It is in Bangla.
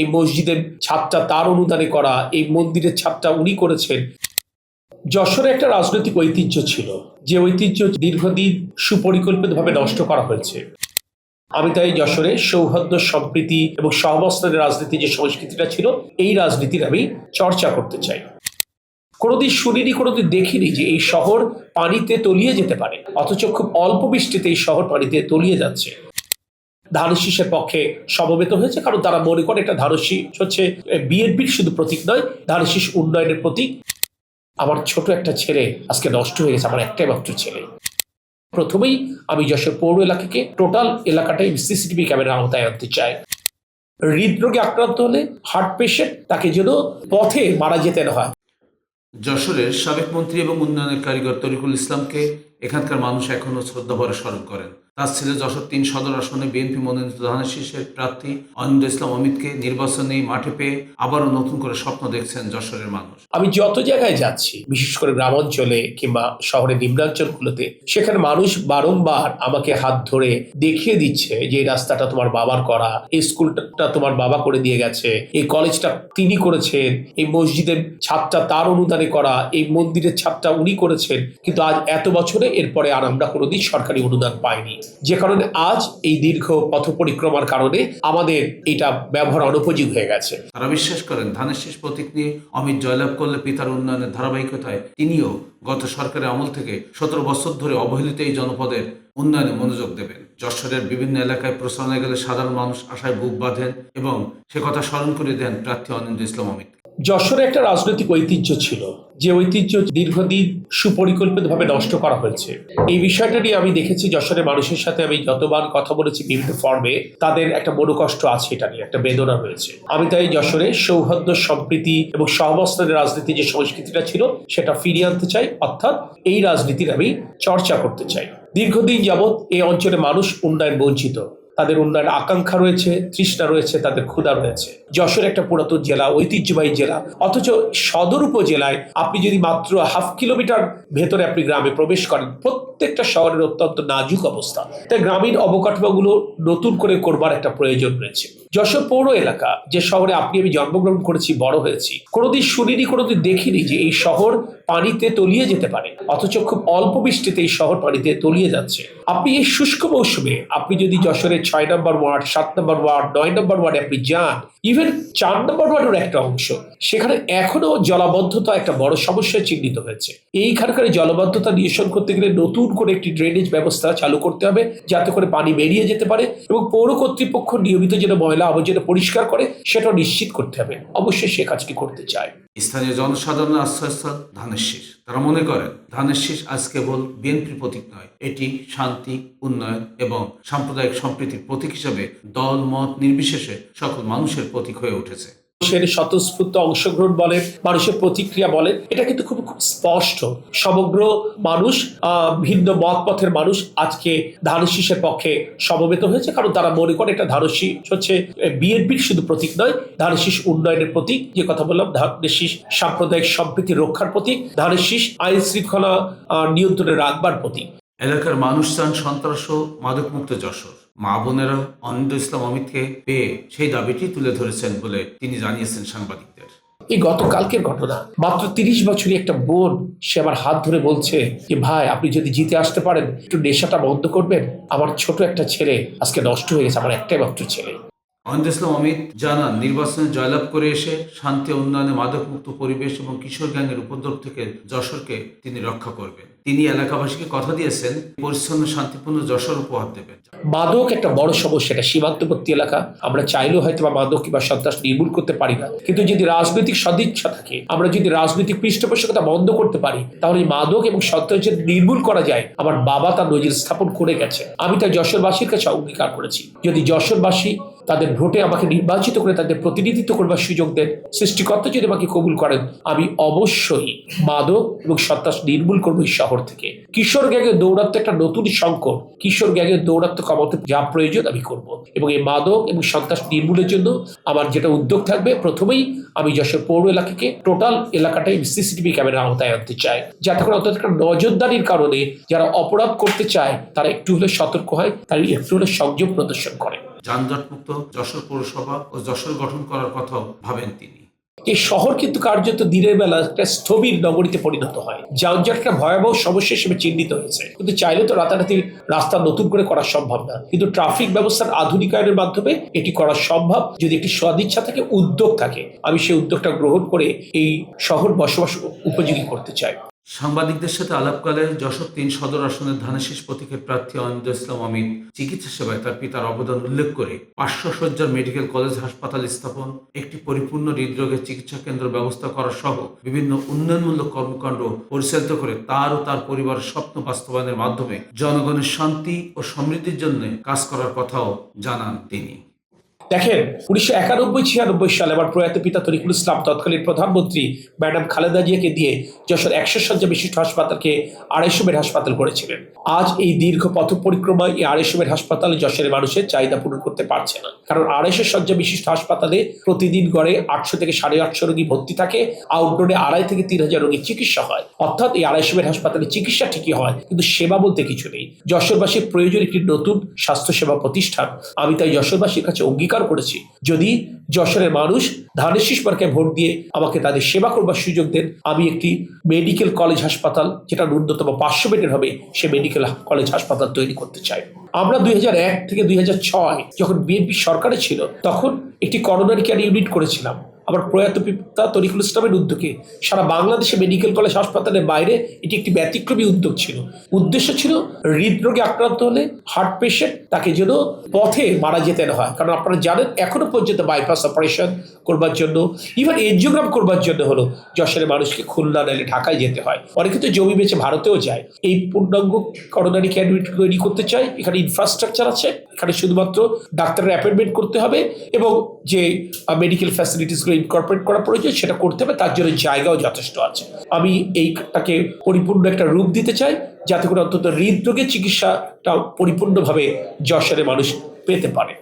এই মসজিদের ছাদটা তার অনুদানে করা, এই মন্দিরের ছাদটা উনি করেছেন। যশোরে একটা রাজনৈতিক ঐতিহ্য ছিল, যে ঐতিহ্য দীর্ঘদিন সুপরিকল্পিতভাবে নষ্ট করা হয়েছে। আমি তাই যশোরে সৌহার্দ্য, সম্প্রীতি এবং সহবস্থানের রাজনীতি যে সংস্কৃতিটা ছিল, এই রাজনীতির আমি চর্চা করতে চাই। কোনোদিন শুনিনি, কোনোদিন দেখিনি যে এই শহর পানিতে তলিয়ে যেতে পারে, অথচ খুব অল্প বৃষ্টিতে এই শহর পানিতে তলিয়ে যাচ্ছে। ধানশীষের পক্ষে সমবেত হয়েছে, কারণ তারা মনে করে এটা ধানশীষ হচ্ছে বিএনপির শুধু প্রতীক নয়, ধানশীষ উন্নয়নের প্রতীক। আমার ছোট একটা ছেলে আজকে নষ্ট হয়ে গেছে, আমার একটাই মাত্র ছেলে। প্রথমেই আমি যশোর পৌর এলাকাকে টোটাল এলাকাটাই সিসিটিভি ক্যামেরার আওতায় আনতে চাই। হৃদরোগে আক্রান্ত হলে হার্ট পেশেন্ট তাকে যেন পথে মারা যেতে না হয়। যশোরের সাবেক মন্ত্রী এবং উন্নয়নের কারিগর তরিকুল ইসলামকে এখানকার মানুষ এখনও শ্রদ্ধাভরে স্মরণ করেন। তার ছেলে যশোর তিন সদর আসনে বিএনপি মনোনীত ধানের শীর্ষের প্রার্থী অনিন্দ ইসলাম অমিতকে নির্বাচনে মাঠে পেয়ে আবারও নতুন করে স্বপ্ন দেখছেন যশোরের মানুষ। আমি যত জায়গায় যাচ্ছি, বিশেষ করে গ্রামাঞ্চলে কিংবা শহরের নিম্নাঞ্চলগুলোতে, সেখানে মানুষ বারংবার আমাকে হাত ধরে দেখিয়ে দিচ্ছে যে এই রাস্তাটা তোমার বাবার করা, এই স্কুলটা তোমার বাবা করে দিয়ে গেছে, এই কলেজটা তিনি করেছেন, এই মসজিদের ছাদটা তার অনুদানে করা, এই মন্দিরের ছাদটা উনি করেছেন, কিন্তু আজ এত বছরে এরপরে আর আমরা কোনোদিন সরকারি অনুদান পাইনি। যে কারণে আজ এই দীর্ঘ পথ পরিক্রমার কারণে আমাদের এটা ব্যবহার অনুপযোগী হয়ে গেছে। তারা বিশ্বাস করেন, ধানের শীষ প্রতীক নিয়ে অমিত জয়লাভ করলে পিতার উন্নয়নের ধারাবাহিকতায় তিনিও গত সরকারের আমল থেকে সতেরো বছর ধরে অবহেলিত এই জনপদের উন্নয়নে মনোযোগ দেবেন। যশোরের বিভিন্ন এলাকায় প্রচারণায় গেলে সাধারণ মানুষ আশায় বুক বাঁধেন এবং সে কথা স্মরণ করে দেন প্রার্থী অনিন্দ ইসলাম অমিত যশোরে একটা রাজনৈতিক ঐতিহ্য ছিল, যে ঐতিহ্য দীর্ঘদিন সুপরিকল্পিতভাবে নষ্ট করা হয়েছে। এই বিষয়টা নিয়ে আমি দেখেছি যশোরের মানুষের সাথে আমি যতবার কথা বলেছি বিভিন্ন ফর্মে, তাদের একটা মনোকষ্ট আছে এটা নিয়ে, একটা বেদনা রয়েছে। আমি তাই যশোরে সৌহার্দ্য, সম্প্রীতি এবং সহবস্থানের রাজনীতি যে সংস্কৃতিটা ছিল, সেটা ফিরিয়ে আনতে চাই, অর্থাৎ এই রাজনীতির আমি চর্চা করতে চাই। দীর্ঘদিন যাবৎ এই অঞ্চলে মানুষ উন্নয়ন বঞ্চিত তাদের উন্নয়ন আকাঙ্ক্ষা রয়েছে, তৃষ্ণা রয়েছে, তাদের ক্ষুধা রয়েছে। যশোর একটা পুরাতন জেলা, ঐতিহ্যবাহী জেলা। অথচ সদর উপজেলায় আপনি যদি মাত্র হাফ কিলোমিটার ভেতরে আপনি গ্রামে প্রবেশ করেন প্রত্যেকটা শহরের অত্যন্ত নাজুক অবস্থা। তাই গ্রামীণ অবকাঠামোগুলো নতুন করে করবার একটা প্রয়োজন রয়েছে। যশোর পৌর এলাকা, যে শহরে আপনি আমি জন্মগ্রহণ করেছি, বড় হয়েছি, কোনোদিন শুনিনি, কোনোদিন দেখিনি যে এই শহর পানিতে তলিয়ে যেতে পারে। অথচ খুব অল্প বৃষ্টিতে এই শহর পানিতে তলিয়ে যাচ্ছে। আপনি এই শুষ্ক মৌসুমে, আপনি যদি যশোরের ছয় নম্বর ওয়ার্ড, সাত নম্বর ওয়ার্ড, নয় নম্বর ওয়ার্ডে আপনি যান ইভেন চার নম্বর ওয়ার্ডের একটা অংশ, সেখানে এখনও জলাবদ্ধতা একটা বড় সমস্যায় চিহ্নিত হয়েছে। এইখানকার এই জলাবদ্ধতা নিরসন করতে গেলে নতুন করে একটি ড্রেনেজ ব্যবস্থা চালু করতে হবে, যাতে করে পানি বেরিয়ে যেতে পারে এবং পৌর কর্তৃপক্ষ নিয়মিত যেন ময়লা আবর্জনা পরিষ্কার করে সেটা নিশ্চিত করতে হবে। অবশ্যই সে কাজটি করতে চায়। স্থানীয় জনসাধারণের আশ্রয়স্থল ধানের শীষ তারা মনে করেন ধানের শীষ আজ কেবল বিএনপির প্রতীক নয়, এটি শান্তি, উন্নয়ন এবং সাম্প্রদায়িক সম্প্রীতির প্রতীক হিসাবে দল, মত নির্বিশেষে সকল মানুষের প্রতীক হয়ে উঠেছে। মানুষের স্বতঃস্ফূর্ত অংশগ্রহণ বলেন মানুষের প্রতিক্রিয়া বলে, এটা কিন্তু খুব স্পষ্ট। সমগ্র মানুষ ভিন্ন মত পথের মানুষ আজকে ধানশীষের পক্ষে সমবেত হয়েছে, কারণ তারা মনে করে এটা ধানশীষ হচ্ছে বিএনপির শুধু প্রতীক নয়, ধানশীষ উন্নয়নের প্রতীক, যে কথা বললাম, ধানশীষ সাম্প্রদায়িক সম্প্রীতি রক্ষার প্রতীক, ধানশীষ আইন শৃঙ্খলা নিয়ন্ত্রণে রাখবার প্রতীক। এলাকার মানুষ চান সন্ত্রাস ও মাদকমুক্ত যশোর। মা বোনেরা অনিন্দ ইসলাম অমিতকে পেয়ে সেই দাবিটি তুলে ধরেছেন বলে তিনি জানিয়েছেন সাংবাদিকদের। এই গতকালকের ঘটনা, মাত্র তিরিশ বছরই একটা বোন সে আমার হাত ধরে বলছে যে, ভাই, আপনি যদি জিতে আসতে পারেন, একটু নেশাটা বন্ধ করবেন। আমার ছোট একটা ছেলে আজকে নষ্ট হয়ে গেছে, আমার একটাই মাত্র ছেলে। অনিন্দ ইসলাম অমিত জানান নির্বাচনে জয়লাভ করে এসে শান্তি উন্নয়নে মাদকমুক্ত পরিবেশ এবং কিশোর গ্যাংয়ের উপদ্রব থেকে যশোরকে তিনি রক্ষা করবেন। তিনি এলাকাবাসীকে কথা দিয়েছেন, পরিচ্ছন্ন, শান্তিপূর্ণ যশোর উপহার দেবেন। মাদক একটা বড় সমস্যা এটা সীমান্তবর্তী এলাকা। আমরা চাইলেও হয়তো বা মাদক কিংবা সন্ত্রাস নির্মূল করতে পারি না। কিন্তু যদি রাজনৈতিক সদিচ্ছা থাকে, আমরা যদি রাজনৈতিক পৃষ্ঠপোষকতা বন্ধ করতে পারি, তাহলে মাদক এবং সন্ত্রাস যদি নির্মূল করা যায়, আমার বাবা তার নজির স্থাপন করে গেছে। আমি তাই যশোরবাসীর কাছে অঙ্গীকার করেছি। যদি যশোরবাসী তাদের ভোটে আমাকে নির্বাচিত করে তাদের প্রতিনিধিত্ব করবার সুযোগ দেন। সৃষ্টিকর্তা যদি আমাকে কবুল করেন, আমি অবশ্যই মাদক এবং সন্ত্রাস নির্মূল করব এই শহর থেকে। কিশোর গ্যাংয়ে দৌড়াতে একটা নতুন সংকট। কিশোর গ্যাংয়ে দৌড়াতে কমাতে যা প্রয়োজন আমি করব। এবং এই মাদক এবং সন্ত্রাস নির্মূলের জন্য আমার যেটা উদ্যোগ থাকবে, প্রথমেই আমি যশোর পৌর এলাকাকে টোটাল এলাকাটাই সিসিটিভি ক্যামেরার আওতায় আনতে চাই। যাতে করে অন্তত একটা নজরদারির কারণে যারা অপরাধ করতে চায়, তারা একটু হলে সতর্ক হয়, তারা একটু হলে সংযম প্রদর্শন করে। যানজটমুক্ত যশোর পৌরসভা ও যশোর গঠন করার কথাও ভাবেন তিনি। এই শহর কিন্তু কার্যত দিনের বেলা একটা স্থবির নগরীতে পরিণত হয় যানজট একটা ভয়াবহ সমস্যা হিসেবে চিহ্নিত হয়েছে। কিন্তু চাইলে তো রাতারাতি রাস্তা নতুন করে করা সম্ভব না। কিন্তু ট্রাফিক ব্যবস্থার আধুনিকায়নের মাধ্যমে এটি করা সম্ভব যদি একটি সদিচ্ছা থাকে, উদ্যোগ থাকে। আমি সেই উদ্যোগটা গ্রহণ করে এই শহর বসবাস উপযোগী করতে চাই। সাংবাদিকদের সাথে আলাপকালে যশোর তিন সদর আসনের ধানেশীষ প্রতীকের প্রার্থী অনিন্দ ইসলাম অমিত চিকিৎসা সেবায় তার পিতার অবদান উল্লেখ করে পাঁচশো সজ্জার মেডিকেল কলেজ হাসপাতাল স্থাপন, একটি পরিপূর্ণ হৃদরোগের চিকিৎসা কেন্দ্র ব্যবস্থা করা সহ বিভিন্ন উন্নয়নমূলক কর্মকাণ্ড পরিচালিত করে তার ও তার পরিবারের স্বপ্ন বাস্তবায়নের মাধ্যমে জনগণের শান্তি ও সমৃদ্ধির জন্য কাজ করার কথাও জানান তিনি। দেখেন, উনিশশো একানব্বই ছিয়ানব্বই সালে আমার প্রয়াত পিতা তরিকুল ইসলাম তৎকালীন প্রধানমন্ত্রী ম্যাডাম খালেদা জিয়াকে দিয়ে যশোর একশো শয্যা বিশিষ্ট হাসপাতালকে আড়াইশো বেড হাসপাতাল করেছিলেন। আজ এই দীর্ঘ পথ পরিক্রমায় এই আড়াইশো বেড হাসপাতাল যশোরের মানুষের চাহিদা পূরণ করতে পারছে না। কারণ আড়াইশো শয্যা বিশিষ্ট হাসপাতালে প্রতিদিন গড়ে আটশো থেকে সাড়ে আটশো রোগী ভর্তি থাকে, আউটডোরে আড়াই থেকে তিন হাজার রোগীর চিকিৎসা হয়। অর্থাৎ এই আড়াইশো বেড হাসপাতালে চিকিৎসা ঠিকই হয়, কিন্তু সেবা বলতে কিছু নেই। যশোরবাসীর প্রয়োজন একটি নতুন স্বাস্থ্যসেবা প্রতিষ্ঠান। আমি তাই যশোরবাসীর কাছে অঙ্গীকার করেছি। যদি যশোরের মানুষ ধানের শীষ ভোট দিয়ে আমাকে তাদের সেবা করবার সুযোগ দেন, আমি একটি মেডিকেল কলেজ হাসপাতাল যেটা ন্যূনতম পাঁচশো বেডের হবে, সে মেডিকেল কলেজ হাসপাতাল তৈরি করতে চাই। আমরা দুই এক থেকে দুই হাজার ছয় যখন বিএনপি সরকারে ছিল, তখন একটি করোনারি কেয়ার ইউনিট করেছিলাম। আমার প্রয়াত পিতা তরিকুল ইসলামের উদ্যোগে সারা বাংলাদেশে মেডিকেল কলেজ হাসপাতালের বাইরে এটি একটি ব্যতিক্রমী উদ্যোগ ছিল। উদ্দেশ্য ছিল হৃদরোগে আক্রান্ত হলে হার্ট পেশেন্ট তাকে যেন পথে মারা যেতে না হয়। কারণ আপনারা জানেন, এখনও পর্যন্ত বাইপাস অপারেশন করবার জন্য ইভেন এনজিওগ্রাম করবার জন্য হলো। যশোরের মানুষকে খুলনা নাইলে ঢাকায় যেতে হয়। অনেকে তো জমি বেচে ভারতেও যায়। এই পূর্ণাঙ্গ করোনারি ইউনিট তৈরি করতে চাই এখানে ইনফ্রাস্ট্রাকচার আছে। এখানে শুধুমাত্র ডাক্তারের অ্যাপয়েন্টমেন্ট করতে হবে এবং যে মেডিকেল ফ্যাসিলিটিসগুলো ইনকর্পোরেট করা প্রয়োজন, সেটা করতে হবে। তার জন্য জায়গাও যথেষ্ট আছে। আমি এইটাকে পরিপূর্ণ একটা রূপ দিতে চাই, যাতে করে অন্তত হৃদরোগের চিকিৎসাটা পরিপূর্ণভাবে যশোরের মানুষ পেতে পারে।